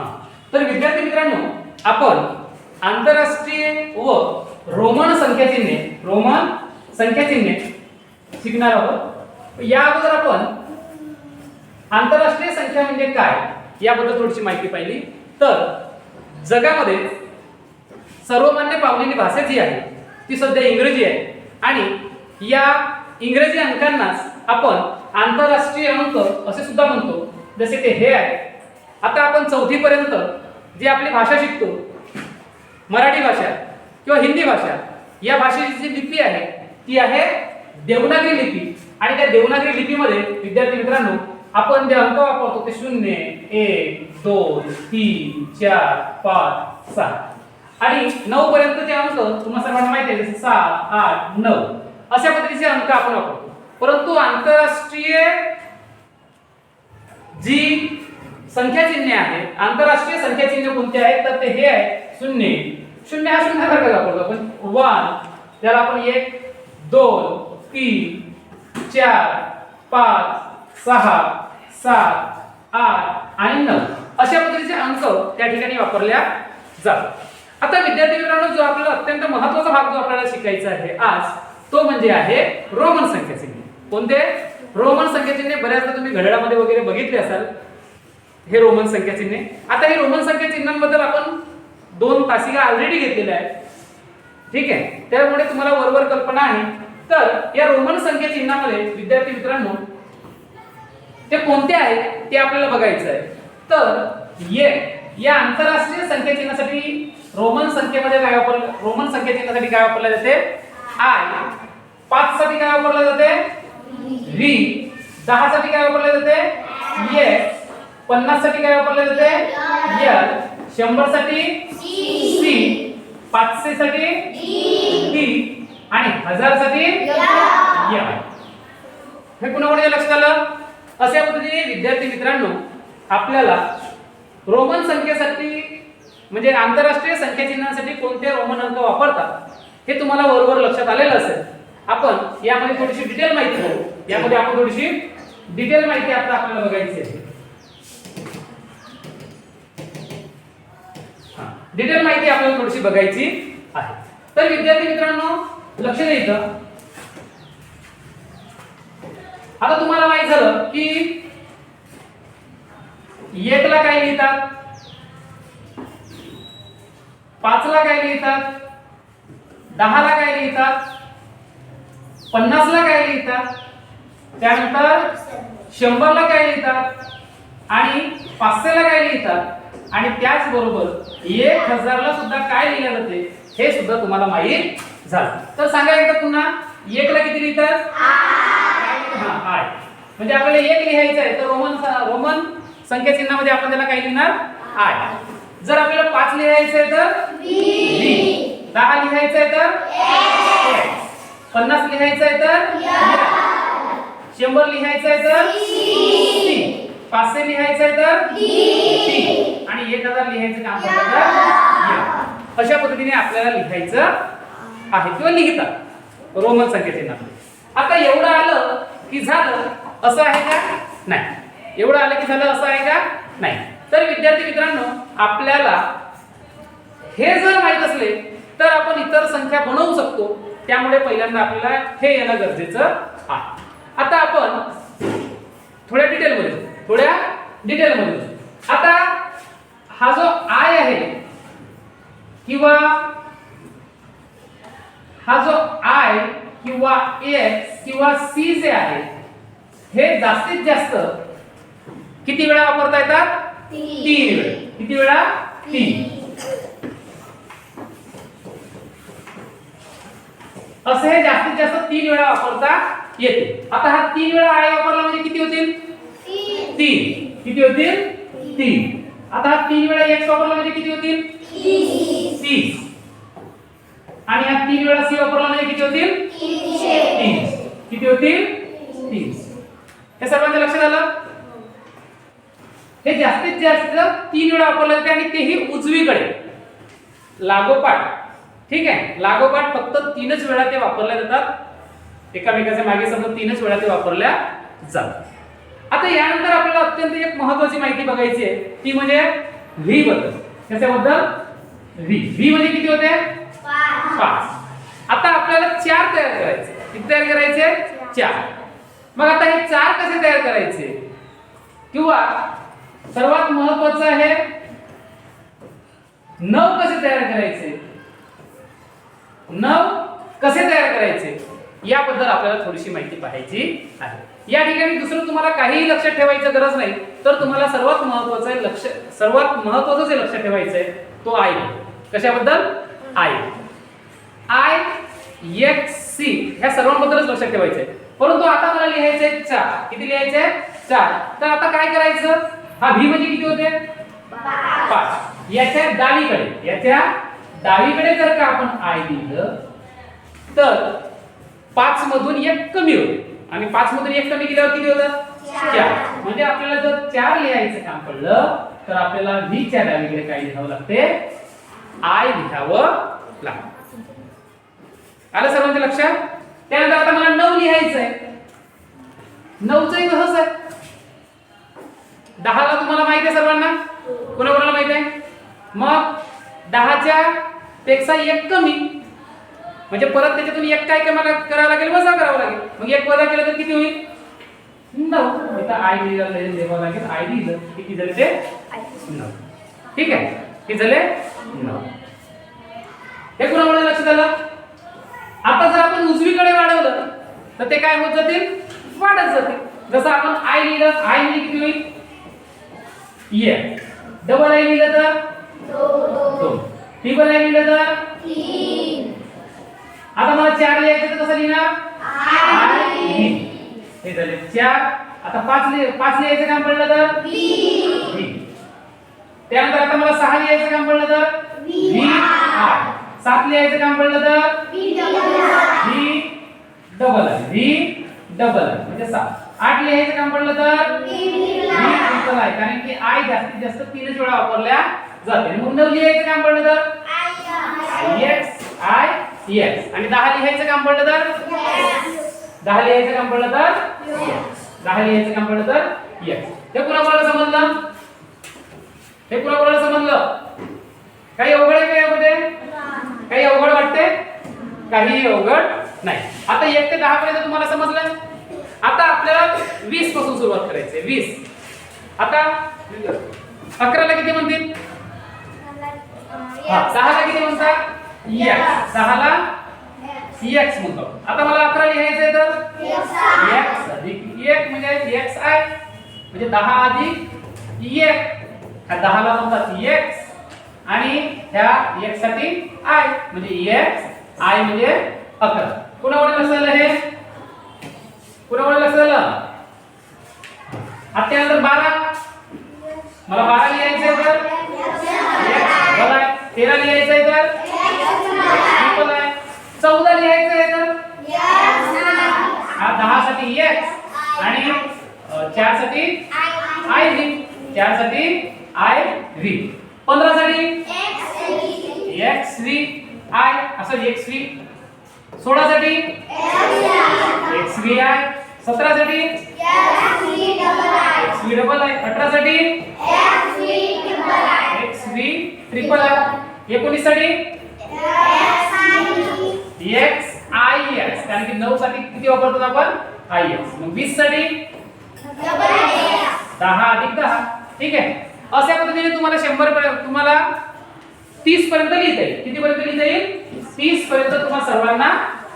हा. तर विद्यार्थी मित्रांनो आपण आंतरराष्ट्रीय व रोमन संख्याचिन्हे रोमन संख्याचिन्हे शिकणार आहोत. या अगोदर आपण आंतरराष्ट्रीय संख्या म्हणजे काय याबद्दल थोडीशी माहिती पाहिली. तर जगामध्ये सर्वमान्य पावलेली भाषा जी आहे ती सध्या इंग्रजी आहे. आणि या इंग्रजी अंकांनाच आपण आंतरराष्ट्रीय अंक असे सुद्धा म्हणतो जसे ते हे आहे. आता आपण चौथीपर्यंत जी आपली भाषा शिकतो मराठी भाषा किंवा हिंदी भाषा या भाषेची जी लिपी आहे ती आहे देवनागरी लिपी. आणि त्या देवनागरी लिपीमध्ये विद्यार्थी मित्रांनो आपण जे अंक वापरतो ते शून्य एक दोन तीन चार पाच सहा. आणि नऊ पर्यंतचे अंक तुम्हाला सर्वांना माहिती आहे जसे सात आठ नऊ अशा पद्धतीचे अंक आपण वापरतो. परंतु आंतरराष्ट्रीय जी संख्या चिन्हे आहेत. आंतरराष्ट्रीय संख्या चिन्ह कोणते आहेत? तर ते हे आहे शून्य. शून्य हा शून्य सारखा वापरतो आपण वन त्याला आपण एक दोन तीन चार पाच सहा सात आठ आणि नऊ अशा पद्धतीचे अंक त्या ठिकाणी वापरल्या जातात. आता विद्यार्थी मित्रांनो जो आपल्याला अत्यंत महत्त्वाचा भाग जो आपल्याला शिकायचा आहे आज तो म्हणजे आहे रोमन संख्या चिन्ह कोणते? रोमन संख्या चिन्ह बऱ्याचदा तुम्ही घड्याळामध्ये वगैरे बघितले असाल. हे रोमन संख्या चिन्हे. आता हे रोमन संख्या चिन्हांबद्दल आपण दोन तासिका ऑलरेडी घेतलेल्या आहेत. ठीक आहे? त्यामुळे तुम्हाला वरवर कल्पना आहे. तर या रोमन संख्या चिन्हामध्ये विद्यार्थी मित्रांनो ते कोणते आहेत? ते आपल्याला बघायचं आहे. तर ये या आंतरराष्ट्रीय संख्या चिन्हासाठी रोमन संख्येमध्ये काय वापरलं रोमन संख्या चिन्हासाठी काय वापरले जाते? आय. पाच साठी काय वापरले जाते? व्ही. दहा साठी काय वापरले जाते? येस पन्नाससाठी काय वापरले जाते? एल शंभरसाठी सी पाचशे साठी डी आणि हजारसाठी एम हे पुन्हा कोणी लक्षात आलं? अशा पद्धतीने विद्यार्थी मित्रांनो आपल्याला रोमन संख्येसाठी म्हणजे आंतरराष्ट्रीय संख्या चिन्हासाठी कोणते रोमन अंक वापरतात हे तुम्हाला बरोबर लक्षात आलेलं असेल. आपण यामध्ये थोडीशी डिटेल माहिती बघू यामध्ये आपण थोडीशी डिटेल माहिती आता आपल्याला बघायची आहे. डिटेल माहिती आपल्याला थोडीशी बघायची आहे. तर विद्यार्थी मित्रांनो लक्ष द्यायचं आता तुम्हाला माहीत झालं की एकला काय लिहितात? पाचला काय लिहितात? दहाला काय लिहितात? पन्नासला काय लिहितात? त्यानंतर शंभरला काय लिहितात? आणि पाचशेला काय लिहितात? आणि त्याचबरोबर एक हजारला सुद्धा काय लिहिलं जाते हे सुद्धा तुम्हाला माहीत झालं. तर सांगा एकदा पुन्हा एकला किती लिहितात? हा आय म्हणजे आपल्याला एक लिहायचं आहे तर रोमन रोमन संख्या चिन्हामध्ये आपण त्याला काय लिहिणार? आय जर आपल्याला पाच लिहायचं आहे तर? दहा लिहायचं आहे तर. पन्नास लिहायचं आहे तर. शंभर लिहायचं आहे तर? सी पाचशे लिहायचं आहे तर? आणि एक हजार लिहायचं काम. अशा पद्धतीने आपल्याला लिहायचं आहे किंवा लिहितात रोमन संख्या चिन्हामध्ये आता एवढं आलं की झालं असं आहे का? नाही. एवढं आलं की झालं असं आहे का? नाही. तर विद्यार्थी मित्रांनो आपल्याला हे जर माहीत असले तर आपण इतर संख्या बनवू शकतो. त्यामुळे पहिल्यांदा आपल्याला हे येणं गरजेचं आहे. आता आपण थोड्या डिटेलमध्ये. थोड्या डिटेलमध्ये. आता हा जो आय आहे किंवा हा जो आय किंवा एक्स किंवा सी जे आहे हे जास्तीत जास्त किती वेळा वापरता येतात? तीन. वेळा किती वेळा? तीन. असे हे जास्तीत जास्त तीन वेळा वापरता येते. आता हा तीन वेळा आय वापरला म्हणजे किती होतील? तीन. किती होतील? तीन. आता तीन वेळा एक्स वापरला म्हणजे किती होतील? तीस. आणि हा तीन वेळा सी वापरला म्हणजे किती होतील? तीस. किती होतील? तीस. हे सर्वांचं लक्षात आलं? हे जास्तीत जास्त तीन वेळा वापरलं जाते आणि तेही उजवीकडे. लागोपाठ. ठीक आहे? लागोपाठ फक्त तीनच वेळा ते वापरल्या जातात. एकामेकाच्या मागे समजा तीनच वेळा ते वापरल्या जातात. आता यानंतर आपल्याला अत्यंत एक महत्वाची माहिती बघायची आहे. ती म्हणजे व्ही बद्दल. कशाबद्दल व्ही. व्ही म्हणजे किती होते? पाच. आता आपल्याला चार तयार करायचे. किती तयार करायचे? चार. मग आता हे चार कसे तयार करायचे? किंवा सर्वात महत्वाचं आहे नऊ कसे तयार करायचे? नऊ कसे तयार करायचे? याबद्दल आपल्याला थोडीशी माहिती पाहायची आहे. या ठिकाणी दुसरं तुम्हाला काहीही लक्षात ठेवायचं गरज नाही. तर तुम्हाला सर्वात महत्वाचं आहे लक्ष सर्वात महत्वाचं जे लक्षात ठेवायचं आहे तो आय. कशाबद्दल? आय. आय एक्स सी ह्या सर्वांबद्दलच लक्षात ठेवायचं आहे परंतु आता मला लिहायचं आहे चार. किती लिहायचे आहे चार. तर आता काय करायचं? हा व्ही म्हणजे किती होते? पाच. याच्या डावीकडे याच्या डावीकडे जर का आपण आय लिहिलं तर पाच मधून एक कमी होते. आणि पाच मधून एक कमी केल्यावर किती होतं चार. म्हणजे आपल्याला जर चार लिहायचं काम पडलं तर आपल्याला व्ही च्या डावीकडे काय लिहावं लागते? आय लिहावं लागतं. आलं सर्वांच्या लक्षात? त्यानंतर आता मला नऊ लिहायचं आहे नऊचंही तसंच आहे. दहाला तुम्हाला माहिती आहे सर्वांना? कोणाकोणाला माहिती आहे? मग दहाच्या पेक्षा एक कमी. म्हणजे परत त्याच्यातून एक काय कमी करावं लागेल वजा करावं लागेल. मग एक वजा केलं तर किती होईल? नऊ. इथं आय लिहिलं लागेल. आय लिहिलं किती झाले ते? नऊ. ठीक आहे. किती झाले? नऊ. हे कुणामुळे लक्षात आलं? आता जर आपण उजवीकडे वाढवलं तर ते काय होत जातील? वाढत जातील. जसं आपण आय लिहिलं आय म्हणजे किती होईल? ये. डबल आय लिहिलं तर? दोन. ट्रिपल आय लिहिलं तर? आता मला चार लिहायचं तर कसं लिहिणार. हे झाले चार. आता पाच लिह पाच लिहायचं काम पडलं तर. त्यानंतर आता मला सहा लिहायचं काम पडलं तर? सात लिहायचं काम पडलं तर? व्ही डबल व्ही डबल म्हणजे सात. आठ लिहायचं काम पडलं तर? ट्रिपल आय कारण की आय जास्तीत जास्त तीनच वेळा वापरल्या जाते मग नऊ लिहायचं काम पडलं तर? आय. X I. एक्स आणि दहा लिहायचं काम पडलं तर? दहा लिहायचं काम पडलं तर? दहा लिहायचं काम पडलं तर? एक्स हे पुन्हा कोणाला समजलं? हे पुन्हा कोणाला समजलं? काही अवघड आहे का यामध्ये? काही अवघड वाटते काही अवघड नाही. आता एक ते दहा पर्यंत तुम्हाला समजलं? आता आपल्याला वीसपासून सुरुवात करायची वीस. आता अकराला किती म्हणतील? सहाला किती म्हणतात एक्स सहाला एक्स म्हणतो. आता मला अकरा लिहायचं आहे तर? एक्स अधिक. एक म्हणजे एक्स आय म्हणजे दहा अधिक एक. ह्या दहाला म्हणतात एक्स आणि ह्या एक्ससाठी आय म्हणजे एक्स आय म्हणजे अकरा. कुणाकडे लक्षात हे? कुणाकडे लक्षात आलं आता त्यानंतर बारा. मला बारा लिहायचं आहे तर तेरा लिहायचं आहे तर? चौदा लिहायचं आहे तर? हा दहा साठी एक्स आणि चारसाठी आय व्ही चारसाठी आय व्ही पंधरा साठी एक्स व्ही आय असं एक्स व्ही सोळा साठी एक्स व्ही आय सतरा साठी एक्स व्ही डबल आहे अठरा साठी एक्स व्ही ट्रिपल आहे एकोणीससाठी एक्स आय एक्स कारण की नऊ साठी किती वापरतो आपण? आय एक्स मग वीससाठी? दहा अधिक दहा. ठीक आहे? अशा पद्धतीने तुम्हाला शंभर पर्यंत तुम्हाला तीस पर्यंत लिहिता येईल. किती पर्यंत लिहिता येईल? तीस पर्यंत तुम्हाला सर्वांना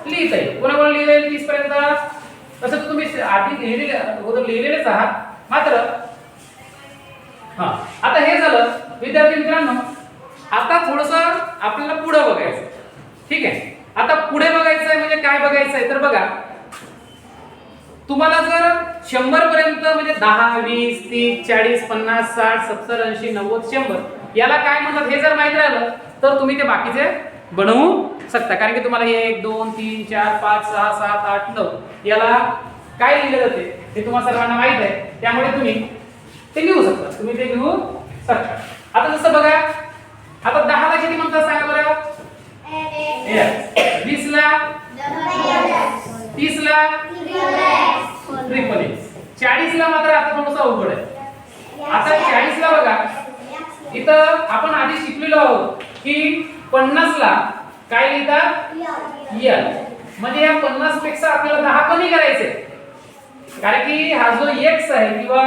लिहिता येईल. कोणाकोण लिहिता येईल तीस पर्यंत? तसं तर तुम्ही आधी लिहिलेले अगोदर लिहिलेलेच आहात. मात्र हा. आता हे झालं विद्यार्थी मित्रांनो आता थोडस आपल्याला पुढे बघायचं. ठीक आहे? आता पुढे बघायचं आहे म्हणजे काय बघायचं आहे तर बघा तुम्हाला जर शंभर पर्यंत म्हणजे दहा वीस तीस चाळीस पन्नास साठ सत्तर ऐंशी नव्वद शंभर याला काय म्हणतात? हे जर माहीत राहिलं तर तुम्ही ते बाकीचे बनवू शकता. कारण की तुम्हाला हे एक दोन तीन चार पाच सहा सात आठ नऊ याला काय लिहिलं जाते? हे तुम्हाला सर्वांना माहीत आहे. त्यामुळे तुम्ही ते लिहू शकता. तुम्ही ते लिहू शकता. आता जसं बघा आता दहाला किती म्हणतात सांगा बरं. वीस ला तीस ला ट्रिपल एक्स चाळीस ला मात्र आता थोडस अवघड आहे. आता चाळीस ला बघा. इथं आपण आधी शिकलेलो आहोत की पन्नास ला काय लिहितात? यल म्हणजे या पन्नासपेक्षा आपल्याला दहा कमी करायचे कारण की हा जो एक्स आहे किंवा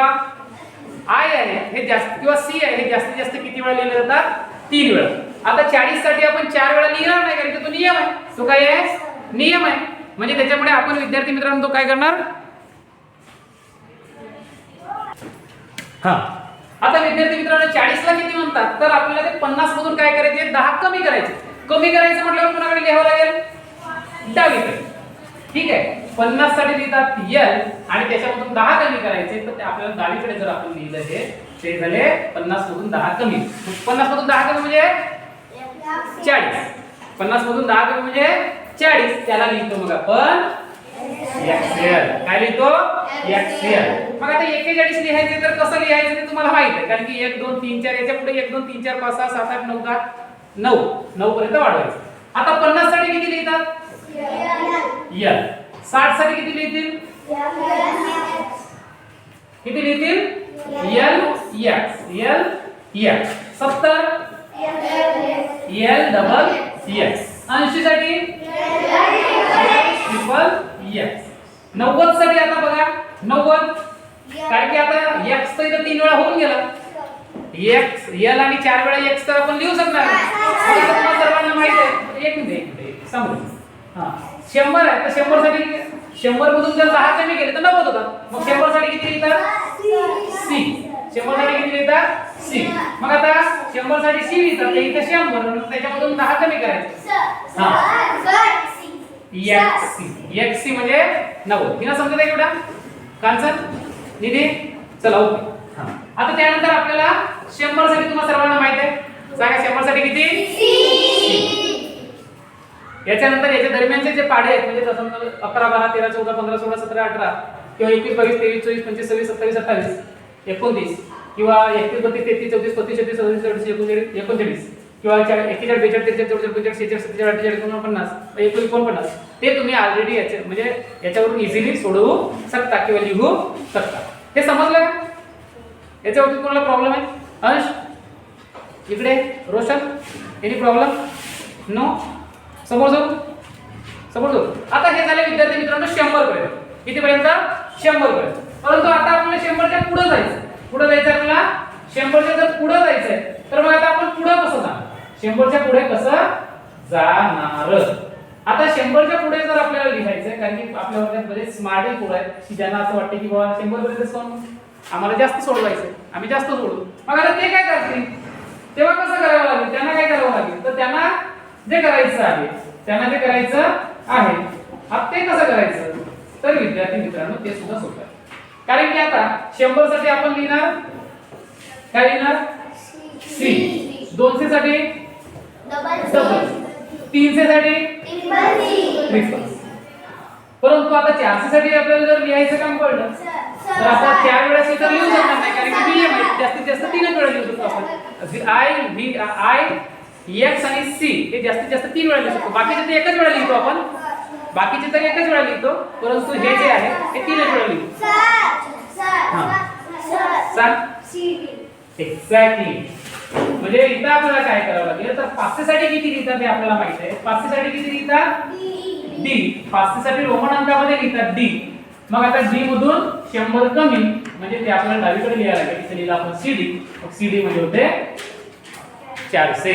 आय आहे हे जास्त किंवा सी आहे हे जास्तीत जास्त किती वेळा लिहिले जातात? तीन वेळा. आता चाळीससाठी आपण चार वेळा लिहिणार नाही कारण की तो नियम आहे. तो काय आहे? नियम आहे. म्हणजे त्याच्यामुळे आपण विद्यार्थी मित्रांनो तो काय करणार? हा. आता विद्यार्थी मित्रांनो चाळीसला किती म्हणतात? तर आपल्याला ते पन्नास मधून काय करायचे? दहा कमी करायचे. कमी करायचं म्हटल्यावर कुणाकडे लिहावं लागेल? डावीकडे. ठीक आहे. पन्नाससाठी लिहितात एल आणि त्याच्यामधून दहा कमी करायचे. तर ते आपल्याला डावीकडे जर आपण लिहिलं हे ते झाले पन्नास मधून दहा कमी. पन्नास मधून दहा कमी म्हणजे? चाळीस. पन्नास मधून दहा कमी म्हणजे चाळीस. त्याला लिहितो मग आपण एक्सेल काय लिहितो? एक्सेल मग आता एकेचाळीस लिहायचे तर कसं लिहायचं ते तुम्हाला माहीत आहे. कारण की एक दोन तीन चार याच्यापुढे एक दोन तीन चार पाच सहा सात आठ नऊ दहा नऊ. नऊ पर्यंत वाढवायचं. आता पन्नाससाठी किती लिहितात? यल साठसाठी किती लिहितील? किती लिहितील? एल एक्स एल एक्स सत्तर. एल डबल एक्स ऐंशी साठी ट्रिपल एक्स नव्वदसाठी आता बघा. नव्वद. कारण की आता एक्स तर इथं तीन वेळा होऊन गेला. एक्स एल आणि चार वेळा एक्स तर आपण लिहू शकणार. सर्वांना माहीत आहे. एक मिनिट एक मिनिट. समजून हा. शंभर आहे. तर शंभरसाठी शंभर मधून जर दहा कमी केले तर नव्वद होतात मग शंभरसाठी किती लिहितात सी. शंभरसाठी किती लिहितात सी. मग आता शंभरसाठी सी लिहितात इथं शंभर. त्याच्यामधून दहा कमी करायचे. एक्सी म्हणजे नव्वद. तिला समजत आहे एवढा? कांचन निधी चला ओके. आता त्यानंतर आपल्याला शंभरसाठी तुम्हाला सर्वांना माहीत आहे. सांगा शंभरसाठी किती याच्यानंतर याच्या दरम्यानचे जे पाढे आहेत म्हणजे तसं अकरा बारा तेरा चौदा पंधरा सोळा सतरा अठरा किंवा एकवीस बावीस तेवीस चोवीस पंचवीस सव्वीस सत्तावीस अठ्ठावीस एकोणतीस किंवा एकतीस बत्तीस तेहतीस चौतीस पस्तीस छत्तीस सदतीस अडतीस एकोणचाळीस एकोणचाळीस किंवा एकेचाळीस बेचाळीस त्रेचाळीस चौचाळीस पंचेचाळीस शेहेचाळीस सत्तेचाळीस अठ्ठेचाळीस एकोणपन्नास एकूण एकोणपन्नास. ते तुम्ही ऑलरेडी याचे म्हणजे याच्यावरून इझिली सोडवू शकता किंवा लिहू शकता. हे समजलं का? याच्यावरती कोणाला प्रॉब्लेम आहे? अंश? इकडे? रोशन? एनी प्रॉब्लेम नो समोर जाऊ. समोर जाऊ. आता हे झाले विद्यार्थी मित्रांनो शंभर पर्यंत कितीपर्यंत? शंभर पर्यंत परंतु आता आपल्याला शंभरच्या पुढे जायचं पुढे जायचं आपल्याला? शंभरच्या जर पुढे जायचंय तर मग आता आपण पुढे कसं जाणार? शंभरच्या पुढे कसं जाणार? आता शंभरच्या पुढे जर आपल्याला लिहायचंय कारण की आपल्या वर्गात बरेच स्मार्ट पोरं आहेत की ज्यांना असं वाटतं की बाबा शंभर पर्यंत सोडून आम्हाला जास्त सोडवायचंय. आम्ही जास्त सोडू. मग आता ते काय करतील? तेव्हा कसं करावं लागेल? त्यांना काय करावं लागेल? तर त्यांना जे करायचं आहे त्यांना जे करायचं आहे आता ते कसं करायचं? तर विद्यार्थी मित्रांनो ते सुद्धा सोपं आहे कारण की आता शंभरसाठी आपण लिहिणार? काय लिहिणार? सी. दोनशे साठी डबल तीनशे साठी परंतु आता चारशे साठी आपल्याला जर लिहायचं काम पडलं तर आता चार वेळा तर लिहू शकणार नाही कारण की जास्तीत जास्त तीनच वेळा लिहू शकतो आपण. आय व्ही आय एक्स आणि सी हे जास्तीत जास्त तीन वेळा लिहू शकतो बाकीचे ते एकच वेळा लिहितो आपण. बाकीचे तर एकच वेळा लिहितो. परंतु हे जे आहे ते तीनच वेळा लिहितो. एक्झॅक्टली म्हणजे इथं आपल्याला काय करावं लागेल? तर पाचशे साठी किती लिहितात हे आपल्याला माहीत आहे? पाचशे साठी किती लिहितात? डी पाचशे साठी रोमन अंकामध्ये लिहितात डी मग आता डी मधून शंभर कमी म्हणजे ते आपल्याला डावीकडे लिहायला लागेल. तिथे लिहिलं आपण सीडी मग सीडी म्हणजे होते चारशे.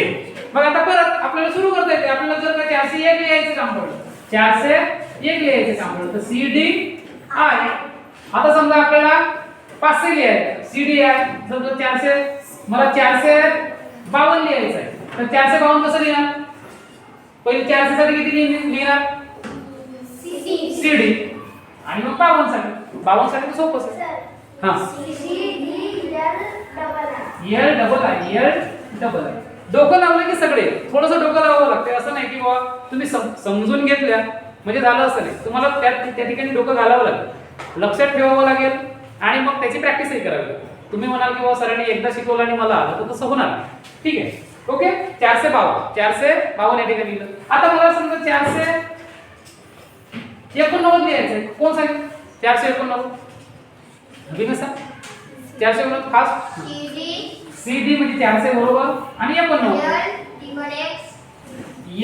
मग आता परत आपल्याला सुरू करता येते. आपल्याला जर का चारशे एक लिहायचं काम पडलं चारशे एक लिहायचं काम पडलं तर सी डी आय आता समजा आपल्याला पाचशे लिहायचं सी डी आय समजा चारशे मला चारशे बावन्न लिहायचं आहे. तर चारशे बावन्न कसं लिहिणार? पहिले चारशे साठी किती लिहि- लिहिणार? सी डी आणि मग बावन्नसाठी बावन्नसाठी सोपंच आहे हा. L double I L double I डोकं लावलं की सगळे. थोडंसं डोकं लावावं लागते असं नाही की बाबा तुम्ही सम- समजून घेतल्या म्हणजे झालं असं नाही. तुम्हाला त्या त्या ठिकाणी डोकं घालावं लागेल. लक्षात ठेवावं लागेल आणि मग त्याची प्रॅक्टिसही करावी लागेल. तुम्ही म्हणाल की बाबा सरांनी एकदा शिकवलं आणि मला आलं तर तसं होणार ठीक आहे. ओके? चारशे बावन्न. चारशे बावन्न या ठिकाणी लिहिलं. आता मला समजा चारशे एकोणनव्वद लिहायचंय. कोण सांगेल? चारशे एकोणनव्वद. विनय सर? चारशे एकोणनव्वद. फास्ट? सी डी म्हणजे चारशे बरोबर आणि या पण नव्हतं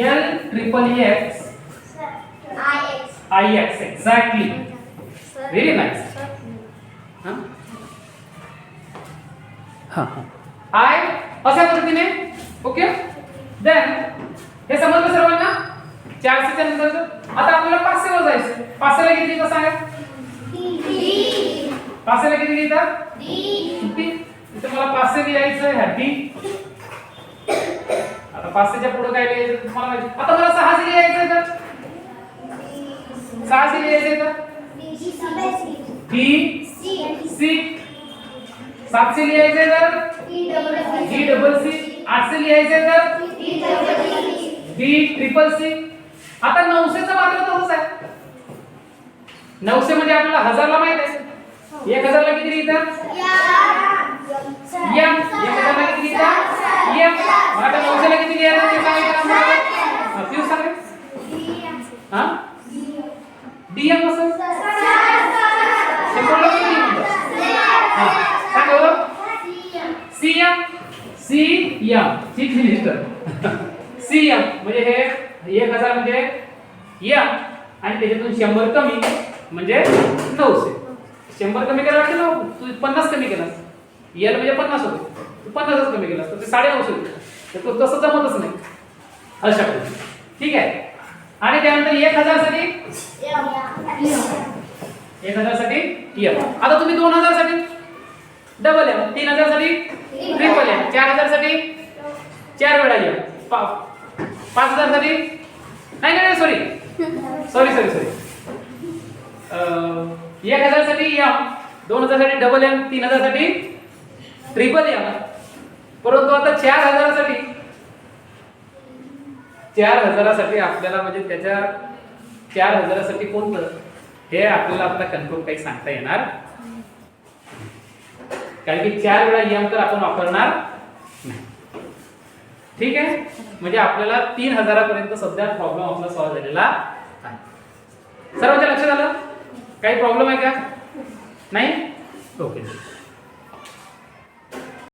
L triple X. I X exactly Very nice. I अशा पद्धतीने ओके देन हे समजलं सर्वांना? चारशेच्या नंतर आता आपल्याला पाचशेवर जायचं पाचशेला किती सांगा D. पाचशेला किती डी इथं मला पाचशे लिहायचं हॅपी आता पाचशेच्या पुढे काय लिहायचं तुम्हाला माहिती? आता मला सहाशे लिहायचं तर. सहाशे लिहायचं तर. B C. सातशे लिहायचे तर. D double C. आठशे लिहायचे तर. D triple C. आता नऊशेचं मात्र तसंच आहे. नऊशे म्हणजे आपल्याला हजारला माहीत आहे. एक हजारला किती लिहितात यम एक हजारला किती लिहितात यम आता नऊशेला किती लिहायचं ते सांगायचं आम्हाला हा, पिऊ सांगा. हा? डीएम कसं शंभरला किती लिहितात हा सांगा बरं. सीएम. सीएम. ठीक मिनिस्टर सीएम म्हणजे हे एक हजार म्हणजे एम. आणि त्याच्यातून शंभर कमी म्हणजे नऊशे. शंभर कमी केला वाटतं ना? तू पन्नास कमी केलास. एल म्हणजे पन्नास होते तू पन्नासच कमी केलं तर ते साडे नऊशे होते तर तसं जमतच नाही. अशा ठीक आहे? आणि त्यानंतर एक हजारसाठी एक हजारसाठी एम आता तुम्ही दोन हजारसाठी डबल एम तीन हजारसाठी ट्रिपल एम चार हजारसाठी चार वेळा एम पाच हजारसाठी नाही नाही सॉरी सॉरी सॉरी सॉरी एक हजारसाठी एम दोन हजारसाठी डबल एम तीन हजारसाठी ट्रिपल एम परंतु आता चार हजारासाठी. चार हजारासाठी आपल्याला म्हणजे त्याच्या चार हजारासाठी कोणतं? हे आपल्याला आता कन्फर्म काही सांगता येणार. कारण की चार वेळा एम तर आपण वापरणार नाही. ठीक आहे? म्हणजे आपल्याला तीन हजारापर्यंत सध्या प्रॉब्लेम आपला सॉल्व्ह झालेला आहे. सर्वांच्या लक्षात आलं? काही प्रॉब्लेम आहे का? नाही? ओके